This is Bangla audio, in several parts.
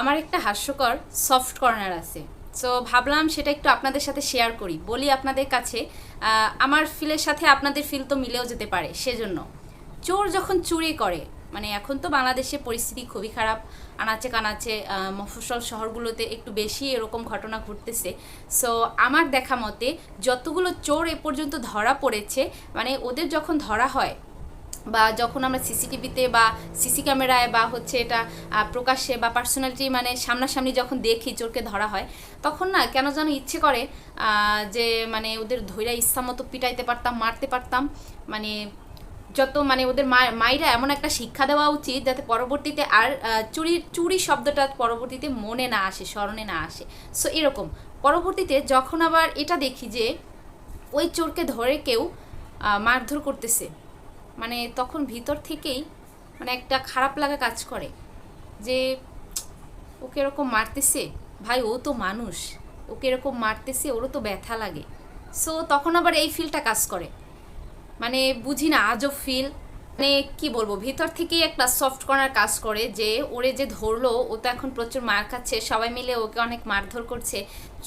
আমার একটা হাস্যকর সফট কর্নার আছে। সো ভাবলাম সেটা একটু আপনাদের সাথে শেয়ার করি। বলি আপনাদের কাছে আমার ফিলের সাথে আপনাদের ফিল তো মিলেও যেতে পারে, সেজন্য। চোর যখন চুরি করে মানে এখন তো বাংলাদেশে পরিস্থিতি খুবই খারাপ, আনাচে কানাচে মফস্বল শহরগুলোতে একটু বেশি এরকম ঘটনা ঘটতেছে। সো আমার দেখা মতে যতগুলো চোর এ পর্যন্ত ধরা পড়েছে মানে ওদের যখন ধরা হয় বা যখন আমরা সিসিটিভিতে বা সিসি ক্যামেরায় বা হচ্ছে এটা প্রকাশ্যে বা পার্সোনালিটি মানে সামনাসামনি যখন দেখি চোরকে ধরা হয়, তখন না কেন যেন ইচ্ছে করে যে মানে ওদের ধৈরা ইচ্ছা মতো পিটাইতে পারতাম, মারতে পারতাম। মানে যত মানে ওদের মা মায়েরা এমন একটা শিক্ষা দেওয়া উচিত যাতে পরবর্তীতে আর চুরি চুরি শব্দটা পরবর্তীতে মনে না আসে, স্মরণে না আসে। সো এরকম। পরবর্তীতে যখন আবার এটা দেখি যে ওই চোরকে ধরে কেউ মারধর করতেছে মানে তখন ভিতর থেকেই মানে একটা খারাপ লাগা কাজ করে যে ওকে এরকম মারতেছে, ভাই ও তো মানুষ ওকে এরকম মারতেছে, ওরও তো ব্যথা লাগে। সো তখন আবার এই ফিলটা কাজ করে। মানে বুঝি না আজও ফিল মানে কি বলব, ভিতর থেকেই একটা সফট কর্নার কাজ করে যে ওরে যে ধরলো, ও তো এখন প্রচুর মার খাচ্ছে, সবাই মিলে ওকে অনেক মারধর করছে।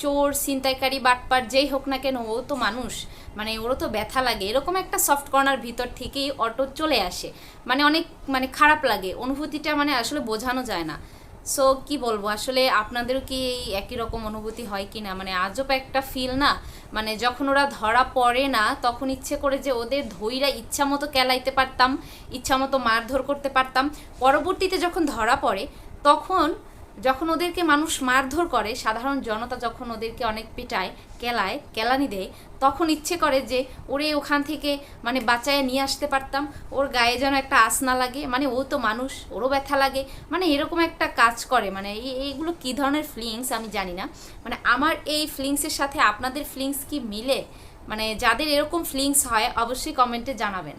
চোর, ছিনতাইকারী বাটপার যেই হোক না কেন, ও তো মানুষ। মানে ওরও তো ব্যথা লাগে। এরকম একটা সফট কর্নার ভিতর থেকেই অটো চলে আসে। মানে অনেক মানে খারাপ লাগে। অনুভূতিটা মানে আসলে বোঝানো যায় না। সো কি বলব? আসলে আপনাদেরও কি এই একই রকম অনুভূতি হয় কি না? মানে আজব একটা ফিল না? মানে যখন ওরা ধরা পড়ে না, তখন ইচ্ছে করে যে ওদের ধৈরা ইচ্ছা মতো কেলাইতে পারতাম, ইচ্ছা মতো মারধর করতে পারতাম। পরবর্তীতে যখন ধরা পড়ে, তখন যখন ওদেরকে মানুষ মারধর করে, সাধারণ জনতা যখন ওদেরকে অনেক পিটায়, কেলায়, কেলানি দেয়, তখন ইচ্ছে করে যে ওরে ওখান থেকে মানে বাঁচায় নিয়ে আসতে পারতাম। ওর গায়ে যেন একটা আস না লাগে মানে ও তো মানুষ, ওরও ব্যথা লাগে। মানে এরকম একটা কাজ করে। মানে এই এইগুলো কী ধরনের ফিলিংস আমি জানি না। মানে আমার এই ফিলিংসের সাথে আপনাদের ফিলিংস কি মিলে? মানে যাদের এরকম ফিলিংস হয়, অবশ্যই কমেন্টে জানাবেন।